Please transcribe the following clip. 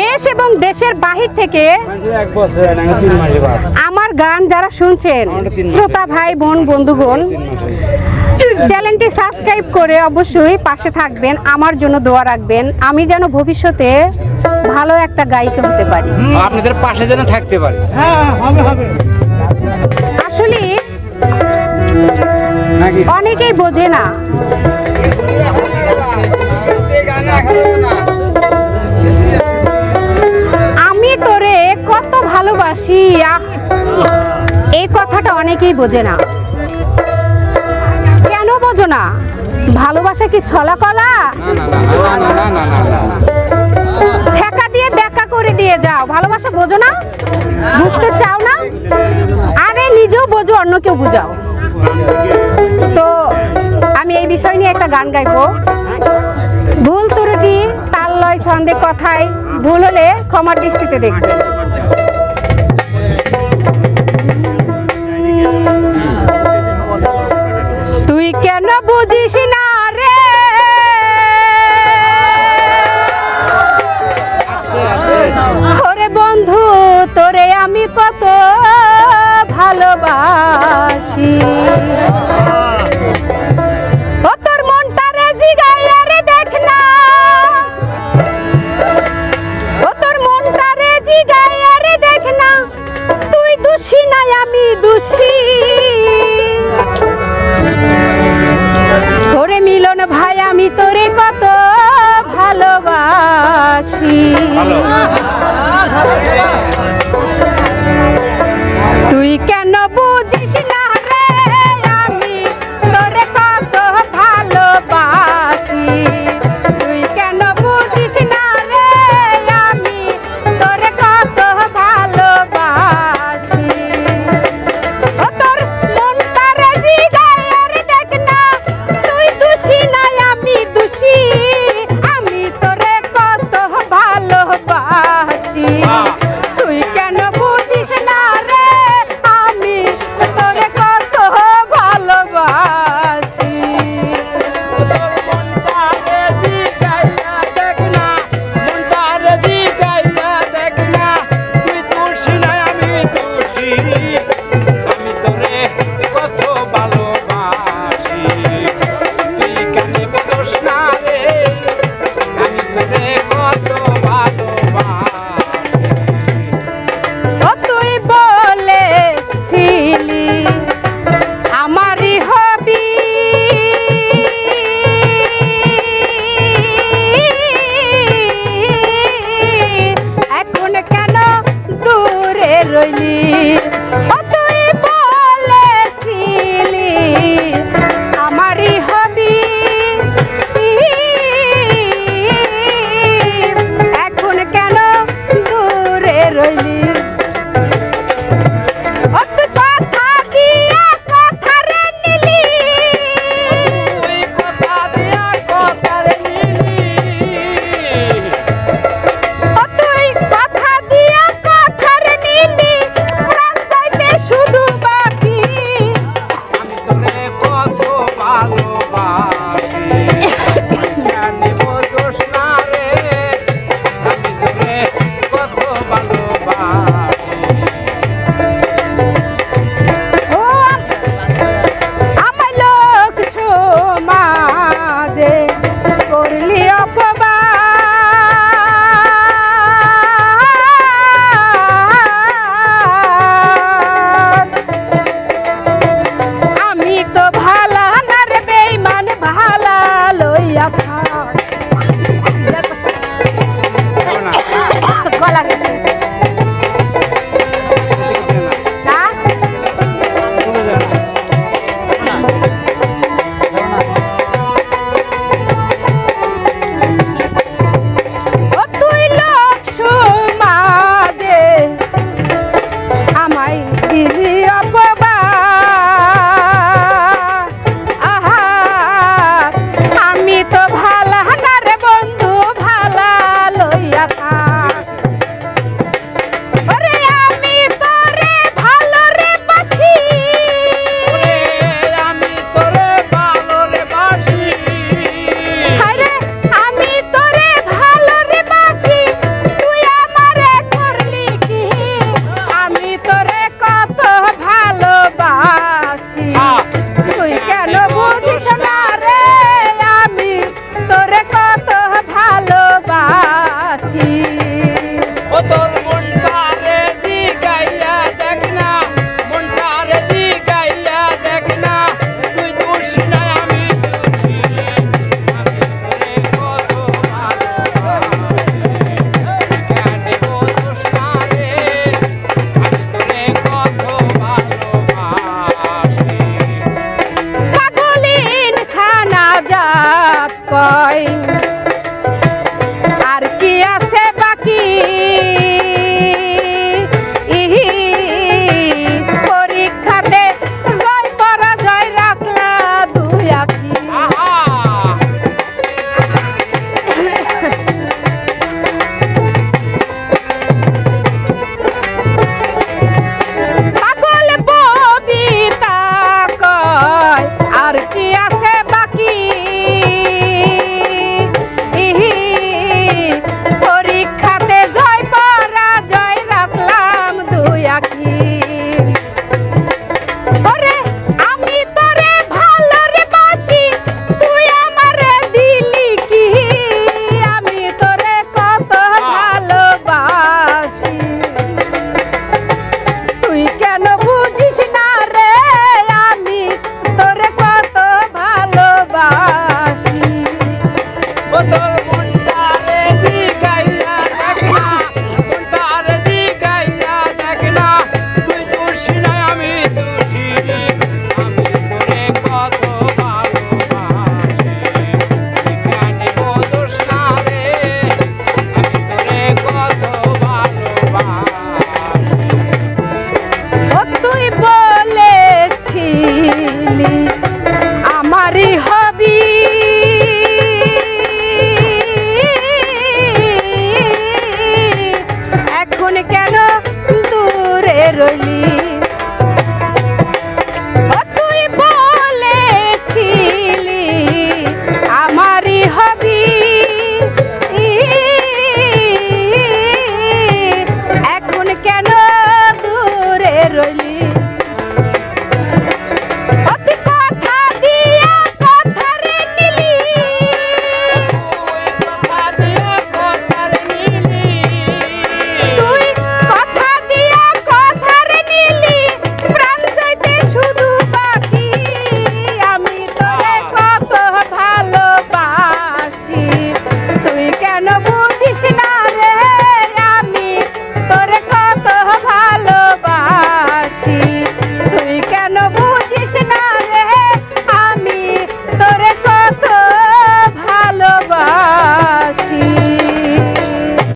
দেশ এবং দেশের বাহির থেকে হয় আমার গান যারা শুনছেন শ্রোতা ভাই বোন বন্ধুগণ চ্যানেলটি সাবস্ক্রাইব করে অবশ্যই পাশে থাকবেন আমার জন্য দোয়া রাখবেন। আমি যেন ভবিষ্যতে ভালো একটা গায়িকা হতে পারি। আপনাদের পাশে যেন থাকতে পারে। আসলে অনেকেই বোঝে না অনেকেই বোঝে না। কেন বোঝো না? ভালোবাসা কি ছলা কলা? ছেকা দিয়ে ব্যাখ্যা করে দিয়ে যাও। ভালোবাসা বোঝো না? বুঝতে চাও না? আরে নিজেও বোঝো, অন্য কেউ বুঝাও। তো আমি এই বিষয় নিয়ে একটা গান গাইবো। ভুল ত্রুটি, তাল লয়, ছন্দে, কথায়, ভুল হলে ক্ষমার দৃষ্টিতে দেখবে। বুঝিস না রে। ওরে বন্ধু তোরে আমি কত ভালোবাসি। ভালোবাসি রইলি divine todo el mundo. Murali